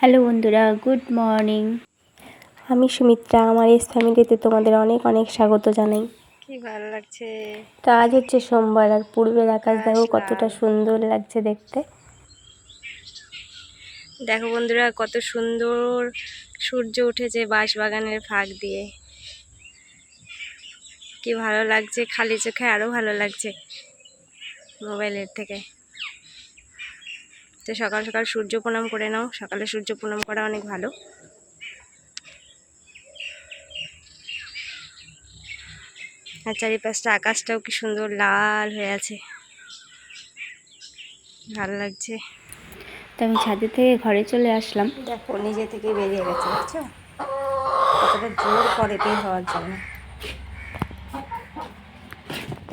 Hello বন্ধুরা good morning. আমি সুমিত্রা আমার এস ফ্যামিলিতে তোমাদের অনেক অনেক স্বাগত জানাই। কি ভালো লাগছে? তো আজ হচ্ছে সোমবার আর পূর্বের আকাশ দেখো কতটা সুন্দর লাগছে দেখতে। দেখো বন্ধুরা কত সুন্দর সূর্য উঠেছে বাঁশ বাগানের ফাঁক দিয়ে। কি ভালো লাগছে খালি চোখে আরও ভালো লাগছে মোবাইলের থেকে। তো সকাল সকাল সূর্য প্রণাম করে নাও। সকালে সূর্য প্রণাম করা অনেক ভালো। আর চারিপাশটা আকাশটাও কি সুন্দর লাল হয়ে আছে। ভালো লাগছে। তো আমি ছাদে থেকে ঘরে চলে আসলাম। দেখো নিজে থেকে বেরিয়ে গেছে বুঝছ? কতটা জোর করে বের হওয়ার জন্য।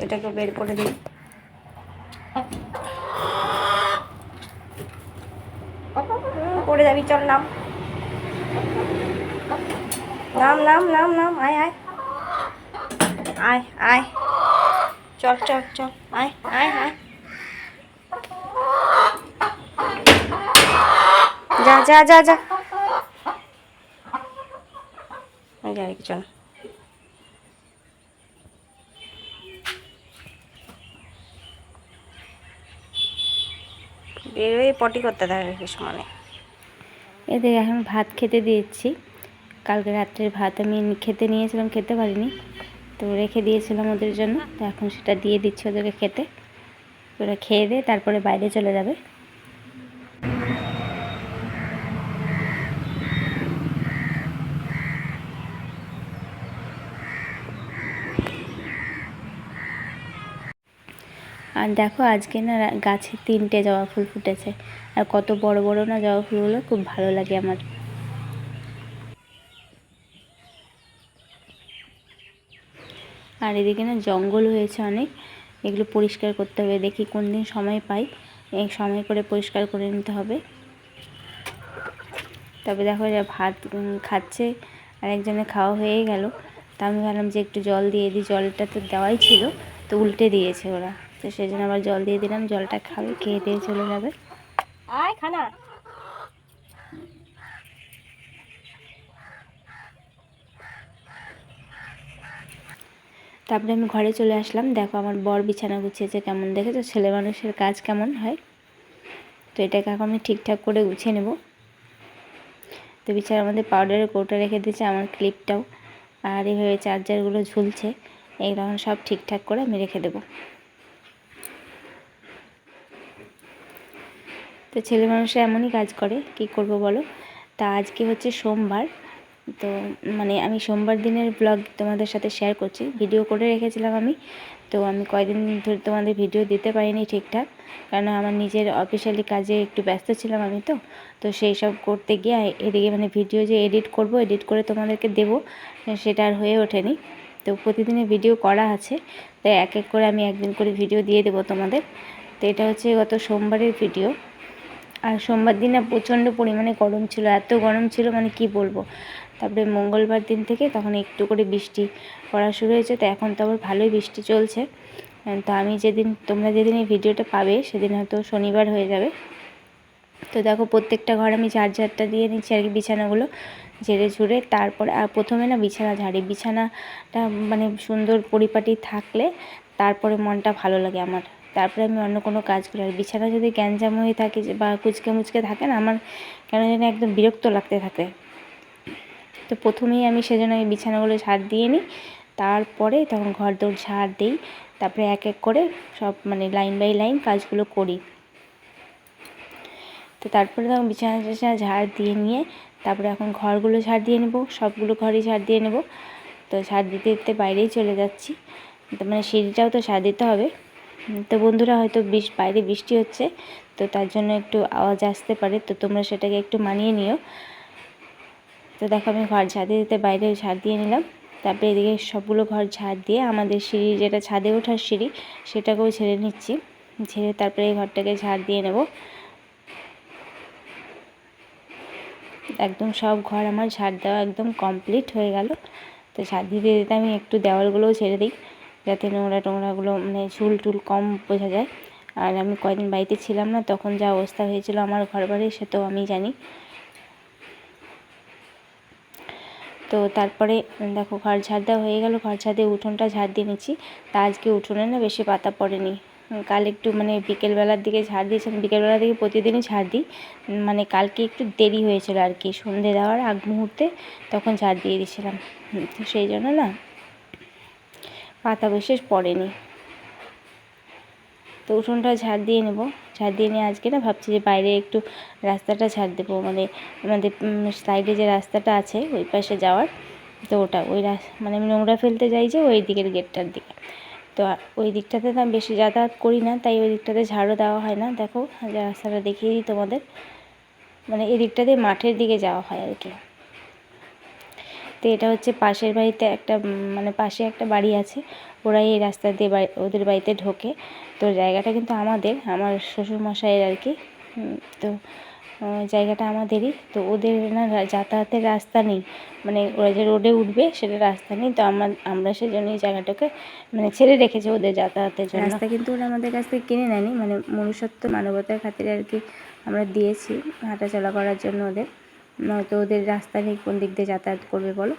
এটাকে বের করে দিই। পড়ে যাবি, চল নাম। নাম নাম নাম নাম, আয় আয়। আয় আয়। চল চল চল, আয় আয় আয়। যা যা যা যা। যা চল বেরোয় পটি করতে থাকে কিছু মানে। এদের এখন ভাত খেতে দিয়েছি। কালকে রাত্রের ভাত আমি খেতে নিয়েছিলাম, খেতে পারিনি। তো রেখে দিয়েছিলাম ওদের জন্য। তো এখন সেটা দিয়ে দিচ্ছি ওদেরকে খেতে। ওরা খেয়ে দিয়ে তারপরে বাইরে চলে যাবে। আর দেখো আজকে না গাছে তিনটে জবা ফুল ফুটেছে। আর কত বড় বড় না জবা ফুলগুলো খুব ভালো লাগে আমার। আর এদিকে না জঙ্গল হয়েছে অনেক। এগুলো পরিষ্কার করতে হবে। দেখি কোন দিন সময় পাই। এই সময় করে পরিষ্কার করে নিতে হবে। তবে দেখো ভাত খাচ্ছে। আর একজনের খাওয়া হয়ে গেল। তা আমি ভাবলাম যে একটু জল দিয়ে দিই। জলটা তো দেওয়াই ছিল। তো উল্টে দিয়েছে ওরা। তো সেই জন্য আবার জল দিয়ে দিলাম। জলটা খাবে খেয়ে দিয়ে চলে যাবে। আয় খানা। তারপরে আমি ঘরে চলে আসলাম। দেখো আমার বর বিছানা গুছিয়েছে কেমন। দেখেছ? ছেলে মানুষের কাজ কেমন হয়? তো এটাকে এখন আমি ঠিকঠাক করে গুছিয়ে নেব। তো বিছানার মধ্যে পাউডারের কৌটা রেখে দিয়েছে আমার ক্লিপটাও আর এইভাবে চার্জারগুলো ঝুলছে। এইরকম সব ঠিকঠাক করে আমি রেখে দেবো। তো ছেলে মানুষরা এমনই কাজ করে, কি করব বলো? তা আজকে হচ্ছে সোমবার, তো মানে আমি সোমবার দিনের ব্লগ তোমাদের সাথে শেয়ার করছি। ভিডিও করে রেখেছিলাম আমি, তো আমি কয়দিন ধরে তোমাদের ভিডিও দিতে পারিনি ঠিকঠাক কারণ আমার নিজের অফিসিয়ালি কাজে একটু ব্যস্ত ছিলাম আমি তো তো সেই সব করতে গিয়ে এদিকে মানে ভিডিও যে এডিট করব এডিট করে তোমাদেরকে দেব, সেটা আর হয়ে ওঠেনি। তো প্রতিদিনের ভিডিও করা আছে তাই এক এক করে আমি একদিন করে ভিডিও দিয়ে দেবো তোমাদের। তো এটা হচ্ছে গত সোমবারের ভিডিও আর সোমবার দিন না প্রচণ্ড পরিমাণে গরম ছিল, এত গরম ছিল মানে কি বলব? তারপরে মঙ্গলবার দিন থেকে তখন একটু করে বৃষ্টি পড়া শুরু হয়েছে, তো এখন তো আবার ভালোই বৃষ্টি চলছে। তো আমি যেদিন, তোমরা যেদিন এই ভিডিওটা পাবে, সেদিন হয়তো শনিবার হয়ে যাবে। তো দেখো প্রত্যেকটা ঘর আমি চার্জারটা দিয়ে নিচ্ছি আর কি বিছানাগুলো ঝেড়ে ঝুড়ে। তারপরে আর প্রথমে না বিছানা ঝাড়ি, বিছানাটা মানে সুন্দর পরিপাটি থাকলে তারপরে মনটা ভালো লাগে আমার। তারপরে আমি অন্য কোনো কাজ করি। আর বিছানা যদি গ্যাঞ্জাম হয়ে থাকে বা কুচকে মুচকে থাকে না, আমার কেন যেন একদম বিরক্ত লাগতে থাকে। তো প্রথমেই আমি সেজন্য আমি বিছানাগুলো ঝাড় দিয়ে নিই। তারপরে তখন ঘর দৌড় ঝাড় দিই। তারপরে এক এক করে সব মানে লাইন বাই লাইন কাজগুলো করি। তো তারপরে তখন বিছানা টিছানা ঝাড় দিয়ে নিয়ে, তারপরে এখন ঘরগুলো ঝাড় দিয়ে নেব, সবগুলো ঘরই ঝাড় দিয়ে নেব। তো ঝাড় দিতে দিতে বাইরেই চলে যাচ্ছি। মানে সিঁড়িটাও তো ঝাড় দিতে হবে। তো বন্ধুরা হয়তো বৃষ্টি বাইরে বৃষ্টি হচ্ছে, তো তার জন্য একটু আওয়াজ আসতে পারে, তো তোমরা সেটাকে একটু মানিয়ে নিও। তো দেখো আমি ঘর দিয়ে দিতে বাইরে ঝাড় দিয়ে নিলাম, তারপরে এদিকে সবগুলো ঘর ঝাড় দিয়ে আমাদের সিঁড়ি, যেটা ছাদে ওঠার সিঁড়ি, সেটাকেও ঝেড়ে নিচ্ছি। ঝেড়ে তারপরে এই ঘরটাকে ঝাড় দিয়ে নেব। একদম সব ঘর আমার ঝাড় দেওয়া একদম কমপ্লিট হয়ে গেল। তো ঝাড় দিতে দিতে আমি একটু দেওয়ালগুলোও ছেড়ে দিই। যাতে নোংরা টোংরাগুলো মানে ঝুল টুল কম বোঝা যায়। আর আমি কয়দিন বাড়িতে ছিলাম না, তখন যা অবস্থা হয়েছিল আমার ঘর বাড়ি সে তো আমি জানি। তো তারপরে, দেখো, ঘর ঝাড় দেওয়া হয়ে গেল। ঘর ঝাড় দিয়ে উঠোনটা ঝাড় দিয়ে নিচ্ছি। তা আজকে উঠোনে না বেশি পাতা পড়েনি। কাল একটু মানে বিকেলবেলার দিকে ঝাড় দিয়েছিলাম। বিকেলবেলার দিকে প্রতিদিনই ঝাড় দিই। মানে কালকে একটু দেরি হয়েছিল আর কি। সন্ধে দেওয়ার আগ মুহূর্তে তখন ঝাড় দিয়ে দিয়েছিলাম। সেই জন্য না পাতা বিশেষ পড়েনি। তো উঠোনটা ঝাড় দিয়ে নেব। ঝাড় দিয়ে নিয়ে আজকে না ভাবছি যে বাইরে একটু রাস্তাটা ঝাড় দেবো। মানে আমাদের সাইডে যে রাস্তাটা আছে, ওই পাশে যাওয়ার। তো ওটা, ওই মানে আমি নোংরা ফেলতে যাই যে ওই দিকের গেটটার দিকে। তো ওই দিকটাতে আমি বেশি যাতায়াত করি না, তাই ওই দিকটাতে ঝাড়ও দেওয়া হয় না। দেখো রাস্তাটা দেখিয়ে দিই তোমাদের। মানে এই দিকটাতে মাঠের দিকে যাওয়া হয় আর কি। তো এটা হচ্ছে পাশের বাড়িতে একটা মানে পাশে একটা বাড়ি আছে, ওরাই এই রাস্তা দিয়ে বাড়ি, ওদের বাড়িতে ঢোকে। তো জায়গাটা কিন্তু আমাদের, আমার শ্বশুরমশাইয়ের আর কি। তো জায়গাটা আমাদেরই। তো ওদের না যাতায়াতের রাস্তা নেই। মানে ওরা যে রোডে উঠবে সেটা রাস্তা নেই। তো আমরা আমরা সেজন্য এই জায়গাটাকে মানে ছেড়ে রেখেছি ওদের যাতায়াতের জন্য। রাস্তা কিন্তু ওরা আমাদের কাছ থেকে কিনে নেয়নি। মানে মনুষ্যত্ব, মানবতার খাতিরে আর কি আমরা দিয়েছি হাঁটাচলা করার জন্য ওদের। নয়তো ওদের রাস্তা নেই, কোন দিক দিয়ে যাতায়াত করবে বলো?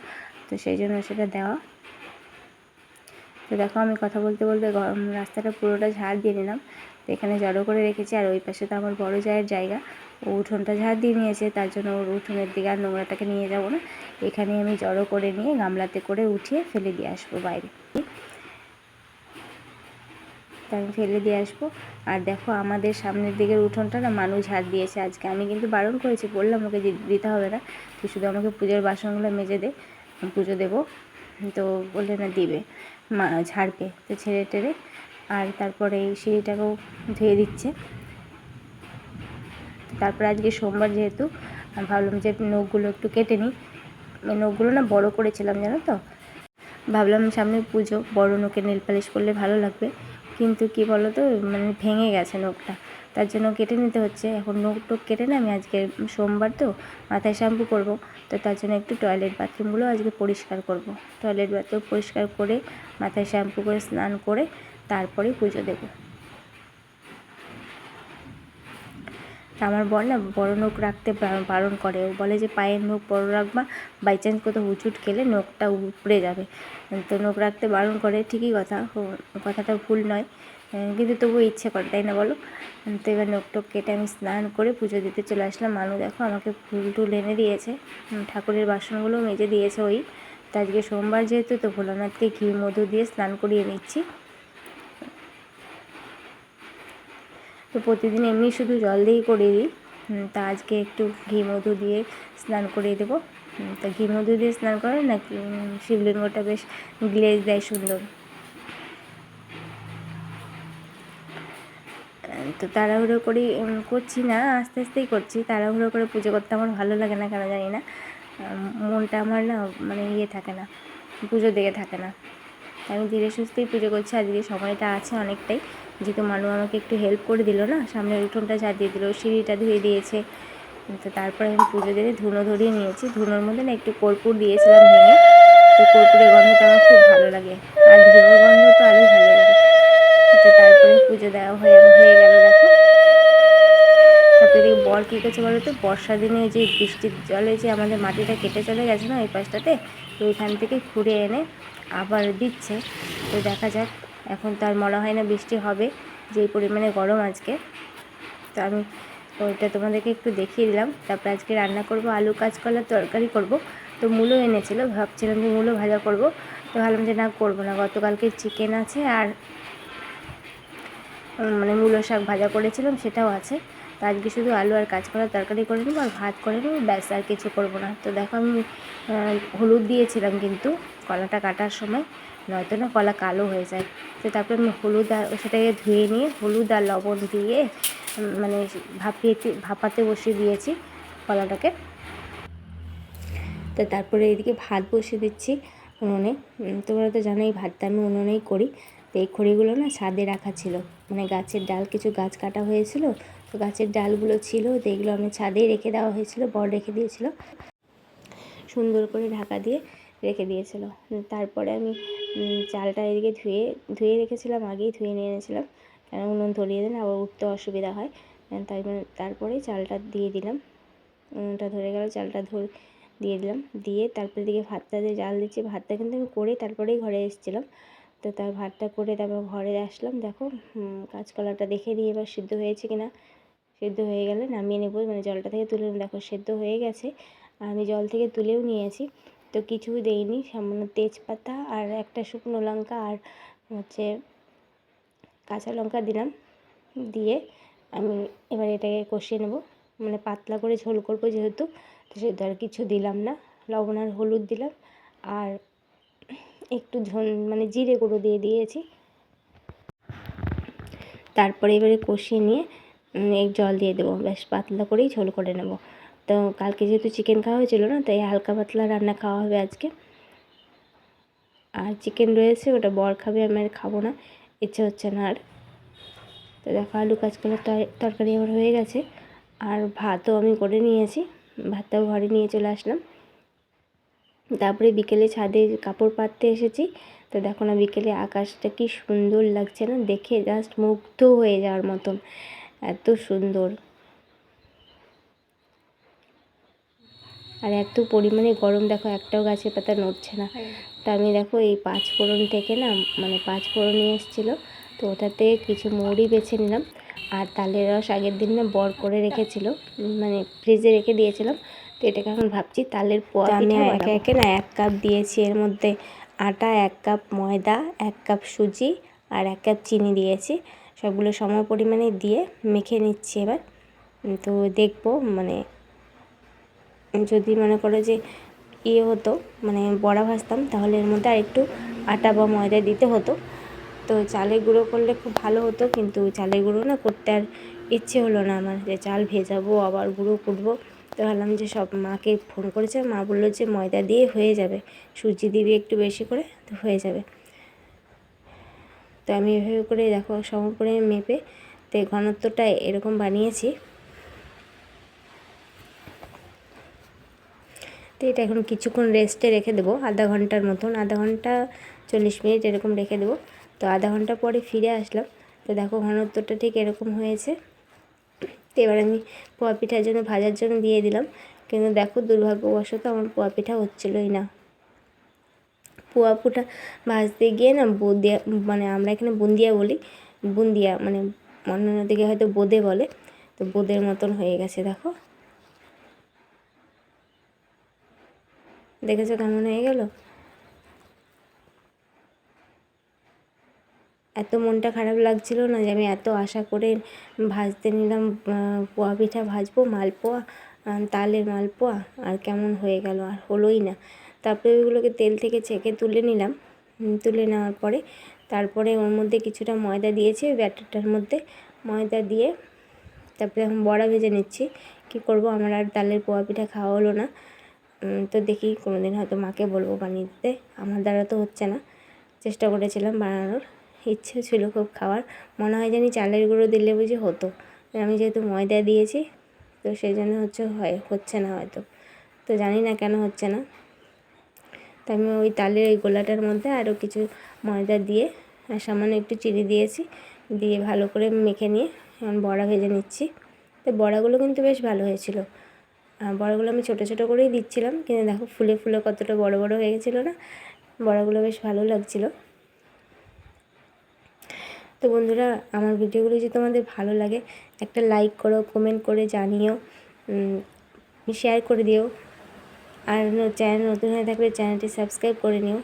তো সেই জন্য সেটা দেওয়া। তো দেখো আমি কথা বলতে বলতে রাস্তাটা পুরোটা ঝাড় দিয়ে নিলাম। তো এখানে জড়ো করে রেখেছি, আর ওই পাশে তো আমার বড় জায়ের জায়গা। ও উঠোনটা ঝাড় দিয়ে নিয়েছে, তার জন্য ওর উঠোনের দিকে আর নোংরাটাকে নিয়ে যাব না। এখানে আমি জড়ো করে নিয়ে গামলাতে করে উঠিয়ে ফেলে দিয়ে আসব বাইরে। তা আমি ফেলে দিয়ে আসব। আর দেখো আমাদের সামনের দিকের উঠোনটা না মানুষ ঝাড় দিয়েছে আজকে। আমি কিন্তু বারণ করেছি, বললাম ওকে দিতে হবে না। তুই শুধু আমাকে পুজোর বাসনগুলো মেজে দে, পুজো দেবো। তো বললে না দিবে, মা ঝাড়বে, তো ছেড়ে টেড়ে। আর তারপরে এই সিঁড়িটাকেও ধুয়ে দিচ্ছে। তারপরে আজকে সোমবার যেহেতু, আমি ভাবলাম যে নখগুলো একটু কেটে নিই। নখগুলো না বড় করেছিলাম জানো তো? ভাবলাম সামনে পুজো, বড় নখে নেল পালিশ করলে ভালো লাগবে। কিন্তু কি বলো তো মানে ভেঙে গেছে নখটা। তার জন্য কেটে নিতে হচ্ছে। এখন নখ টোক কেটে না, আমি আজকে সোমবার তো মাথায় শ্যাম্পু করব। তো তার জন্য একটু টয়লেট বাথরুমগুলো আজকে পরিষ্কার করব। টয়লেট বাথরুম পরিষ্কার করে মাথায় শ্যাম্পু করে স্নান করে তারপরে পুজো দেবো। তা আমার বর না বড় নখ রাখতে বারণ করে। ও বলে যে, পায়ের নখ বড় রাখবা বাই চান্স কোথাও হুচুট খেলে নখটা উপড়ে যাবে। তো নখ রাখতে বারণ করে, ঠিকই কথা। কথাটা ভুল নয় কিন্তু তবুও ইচ্ছে করে, তাই না বলো? তো এবার নখ টক কেটে আমি স্নান করে পুজো দিতে চলে আসলাম। মানু দেখো আমাকে ফুল টুল এনে দিয়েছে ঠাকুরের বাসনগুলো মেজে দিয়েছে ওই। তো আজকে সোমবার যেহেতু, তো ভোলানাথকে ঘি মধু দিয়ে স্নান করিয়ে নিচ্ছি। তো প্রতিদিন এমনি শুধু জল দিয়েই করিয়ে দিই। তা আজকে একটু ঘি মধু দিয়ে স্নান করিয়ে দেবো। তা ঘি মধু দিয়ে স্নান করে না উম, শিবলিঙ্গটা বেশ গ্লেজ দেয় সুন্দর। তো তাড়াহুড়ো করে করছি না আস্তে আস্তেই করছি। তাড়াহুড়ো করে পুজো করতে আমার ভালো লাগে না কেন জানি না। মনটা আমার না মানে ইয়ে থাকে না পুজো দিকে থাকে না। আমি ধীরে সুস্থেই পুজো করছি আজকে সময়টা আছে অনেকটাই। যেহেতু মানু আমাকে একটু হেল্প করে দিল না, সামনের উঠোনটা ঝাড়িয়ে দিল, সিঁড়িটা ধুয়ে দিয়েছে। তো তারপরে আমি পুজো দিয়ে ধুনো ধরিয়ে নিয়েছি। ধুনোর মধ্যে না একটু কর্পূর দিয়েছিলাম ভেঙে। তো কর্পূরের গন্ধটা আমার খুব ভালো লাগে। আর ধুনোর গন্ধ তো আরও ভালো লাগে। তো তারপরে পুজো দেওয়া হয়ে হয়ে গেল, দেখো। তারপরে বর কী করছে বলো তো? বর্ষা দিনে যে বৃষ্টির জলে যে আমাদের মাটিটা কেটে চলে গেছে না ওই পাশটাতে, তো ওইখান থেকে খুঁড়ে এনে আবার দিচ্ছে। তো দেখা যাক এখন তো আর মনে হয় না বৃষ্টি হবে, যেই পরিমাণে গরম আজকে। তো আমি ওইটা তোমাদেরকে একটু দেখিয়ে দিলাম। তারপর আজকে রান্না করব আলু কাঁচকলার তরকারি করব। তো মূলো এনেছিল, ভাবছিলাম যে মূলো ভাজা করব। তো ভাবলাম যে না, করব না। গতকালকে চিকেন আছে আর মানে মূলো শাক ভাজা করেছিলাম, সেটাও আছে। তো আজকে শুধু আলু আর কাজ কাঁচকলার তরকারি করে নেব আর ভাত করে নেব, ব্যাস আর কিছু করব না। তো দেখো আমি হলুদ দিয়েছিলাম কিন্তু কলাটা কাটার সময়, নয়তো না কলা কালো হয়ে যায়। তো তারপরে আমি হলুদ আর সেটাকে ধুয়ে নিয়ে হলুদ আর লবণ দিয়ে মানে ভাপিয়ে ভাপাতে বসিয়ে দিয়েছি কলাটাকে। তো তারপরে এদিকে ভাত বসিয়ে দিচ্ছি উনুনে। তোমরা তো জানোই ভাতটা আমি উনুনেই করি। তো এই খড়িগুলো না ছাদে রাখা ছিল। মানে গাছের ডাল, কিছু গাছ কাটা হয়েছিল। গাছের ডালগুলো ছিল তো এগুলো আমি ছাদেই রেখে দেওয়া হয়েছিল বড় রেখে দিয়েছিল। সুন্দর করে ঢাকা দিয়ে রেখে দিয়েছিল। তারপরে আমি চালটা এদিকে ধুয়ে ধুয়ে রেখেছিলাম, আগেই ধুয়ে নিয়ে এনেছিলাম। কেন উনুন ধরিয়ে দিন আবার উঠতে অসুবিধা হয়। তাই জন্য তারপরে চালটা দিয়ে দিলাম। উনুনটা ধরে গেল, চালটা ধরে, দিয়ে দিলাম। দিয়ে তারপরে দিকে ভাতটা দিয়ে জাল দিচ্ছি, ভাতটা কিন্তু আমি করে তারপরেই ঘরে এসেছিলাম। তো তার ভাতটা করে তারপর ঘরে আসলাম। দেখো কাঁচকলাটা দেখে দিয়ে এবার সিদ্ধ হয়েছে কিনা। সেদ্ধ হয়ে গেলে নামিয়ে নেব। মানে জলটা থেকে তুলে। দেখো সেদ্ধ হয়ে গেছে। আমি জল থেকে তুলেও নিয়েছি। তো কিছুই দেইনি। সামান্য তেজপাতা আর একটা শুকনো লঙ্কা আর হচ্ছে কাঁচা লঙ্কা দিলাম। দিয়ে আমি এবার এটাকে কষিয়ে নেব। মানে পাতলা করে ঝোল করব যেহেতু। তো সেহেতু আর কিছু দিলাম না। লবণ আর হলুদ দিলাম। আর একটু ঝোল মানে জিরে গুঁড়ো দিয়ে দিয়েছি। তারপরে এবারে কষিয়ে নিয়ে এই জল দিয়ে দেবো, বেশ পাতলা করেই ঝোল করে নেব। তো কালকে যেহেতু চিকেন খাওয়া হয়েছিল না, তাই হালকা পাতলা রান্না খাওয়া হবে আজকে। আর চিকেন রয়েছে, ওটা বর খাবে, আমি আর খাব না, ইচ্ছে হচ্ছে না আর। তো দেখো আলু কাঁচকলার তরকারি আমার হয়ে গেছে, আর ভাতও আমি করে নিয়েছি, ভাতটাও ঘরে নিয়ে চলে আসলাম। তারপরে বিকেলে ছাদে কাপড় পাততে এসেছি, তো দেখো না বিকেলে আকাশটা কি সুন্দর লাগছে না, দেখে জাস্ট মুগ্ধ হয়ে যাওয়ার মতন। এত সুন্দর। আর এত পরিমাণে গরম দেখো একটাও গাছের পাতা নড়ছে না। তা আমি দেখো এই পাঁচ ফোড়ন থেকে না মানে পাঁচ ফোড়ন নিয়ে এসেছিল তো ওটাতে কিছু মৌরি বেছে নিলাম। আর তালের রস আগের দিন না বর করে রেখেছিল মানে ফ্রিজে রেখে দিয়েছিলাম। তো এটাকে এখন ভাবছি তালের পর আমি একে একে না এক কাপ দিয়েছি এর মধ্যে আটা এক কাপ ময়দা এক কাপ সুজি আর এক কাপ চিনি দিয়েছি। সবগুলো সম পরিমাণে দিয়ে মেখে নিচ্ছি এবার। তো দেখব মানে যদি মনে করো যে ইয়ে হতো মানে বড়া ভাজতাম, তাহলে এর মধ্যে আর একটু আটা বা ময়দা দিতে হতো। তো চালের গুঁড়ো করলে খুব ভালো হতো, কিন্তু চালের গুঁড়ো না করতে আর ইচ্ছে হলো না আমার যে চাল ভেজাবো, আবার গুঁড়ো কুটবো তো ভাবলাম যে সব মাকে ফোন করেছে মা বলল যে ময়দা দিয়ে হয়ে যাবে, সুজি দিবি একটু বেশি করে, তো হয়ে যাবে। তো আমি এভাবে করে দেখো সম করে মেপে তো ঘনত্বটা এরকম বানিয়েছি। তো এটা এখন কিছুক্ষণ রেস্টে রেখে দেবো, আধা ঘণ্টার মতন, আধা ঘণ্টা চল্লিশ মিনিট এরকম রেখে দেবো। তো আধা ঘণ্টা পরে ফিরে আসলাম। তো দেখো ঘনত্বটা ঠিক এরকম হয়েছে। তো এবার আমি পোয়া পিঠার জন্য ভাজার জন্য দিয়ে দিলাম। কিন্তু দেখো দুর্ভাগ্যবশত আমার পোয়া পিঠা হচ্ছিলোই না। পোয়া পুটা ভাজতে গিয়ে না বুন্দিয়া মানে আমরা এখানে বুন্দিয়া বলি, বুন্দিয়া মানে অন্যান্য দিকে হয়তো বোঁদে বলে, তো বোঁদের মতন হয়ে গেছে, দেখো। দেখেছ কেমন হয়ে গেল? এত মনটা খারাপ লাগছিল না যে আমি এত আশা করে ভাজতে নিলাম পোয়া পিঠা ভাজবো, মালপোয়া তালের মালপোয়া, আর কেমন হয়ে গেল? আর হলোই না। তারপরে ওইগুলোকে তেল থেকে ছেঁকে তুলে নিলাম। তুলে নেওয়ার পরে তারপরে ওর মধ্যে কিছুটা ময়দা দিয়েছি, ওই ব্যাটারটার মধ্যে ময়দা দিয়ে তারপরে এখন বড়া ভেজে নিচ্ছি। কী করব? আমার আর তালের পোয়া পিঠা খাওয়া হলো না। তো দেখি কোনো দিন হয়তো মাকে বলব বানিয়ে দিতে। আমার দ্বারা তো হচ্ছে না। চেষ্টা করেছিলাম বানানোর। ইচ্ছে ছিল খুব খাওয়ার। মনে হয় জানি চালের গুঁড়ো দিলে বুঝি হতো। আমি যেহেতু ময়দা দিয়েছি, তো সেই জন্য হচ্ছে হয়, হচ্ছে না হয়তো। তো জানি না কেন হচ্ছে না। তো আমি ওই তালের ওই গোলাটার মধ্যে আরও কিছু ময়দা দিয়ে, আর সামান্য একটু চিনি দিয়েছি, দিয়ে ভালো করে মেখে নিয়ে এখন বড়া ভেজে নিচ্ছি। তো বড়াগুলো কিন্তু বেশ ভালো হয়েছিল। বড়াগুলো আমি ছোটো ছোটো করেই দিচ্ছিলাম, কিন্তু দেখো ফুলে ফুলে কতটা বড় বড় হয়ে গেছিল না? বড়াগুলো বেশ ভালো লাগছিল। তো বন্ধুরা, আমার ভিডিওগুলো যদি তোমাদের ভালো লাগে, একটা লাইক করো, কমেন্ট করে জানিও শেয়ার করে দিও। আর চ্যানেল নতুন হয়ে থাকলে চ্যানেলটি সাবস্ক্রাইব করে নিও।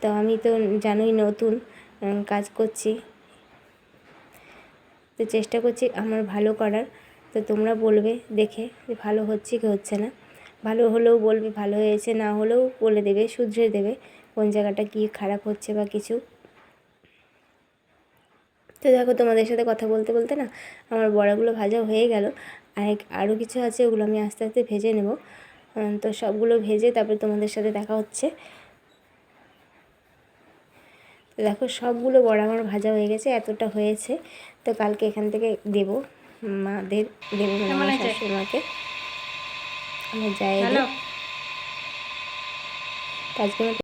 তো আমি তো জানোই নতুন কাজ করছি। তো চেষ্টা করছি আমার ভালো করার। তো তোমরা বলবে দেখে যে ভালো হচ্ছে কি হচ্ছে না। ভালো হলেও বলবে, ভালো হয়েছে না হলেও বলে দেবে, শুধরে দেবে কোন জায়গাটা কী খারাপ হচ্ছে বা কিছু। তো দেখো তোমাদের সাথে কথা বলতে বলতে না আমার বড়াগুলো ভাজা হয়ে গেল। আর আরও কিছু আছে ওগুলো আমি আস্তে আস্তে ভেজে নেব। তো সবগুলো ভেজে তারপরে তোমাদের সাথে দেখা হচ্ছে। তো দেখো সবগুলো বড় আমার ভাজা হয়ে গেছে এতটা হয়েছে। তো কালকে এখান থেকে দেব। মাদের দেবো আমার যাই শাশুড়িমাকে আমার যায় আজকে